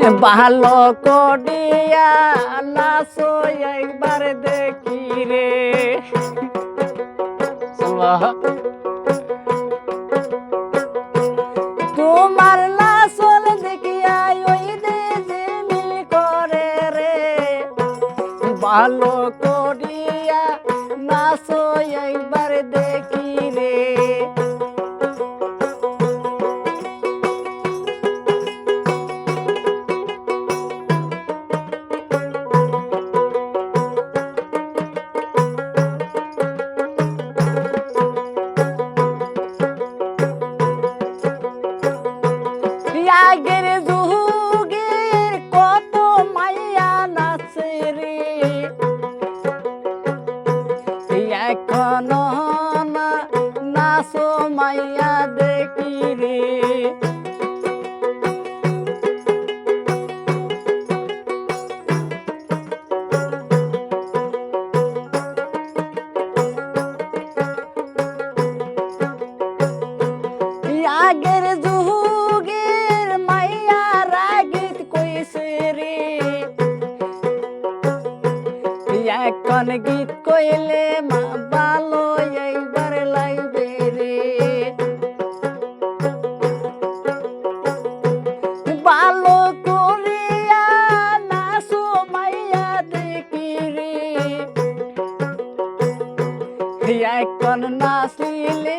ভালো করিয়া নাচো একবার দেখি রে। তোমার নাচল দেখিয়া ওই দেশে মিল করে রে ভালো করিয়া নাচো একবার দেখি রে এখনও না নাচো মাইয়া আগের এখন গীত কইলে মা ভালো এইবার লাগবে রে। ভালো করিয়া নাচো মাইয়া দেখি রে। এখন নাচলে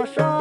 লাগবো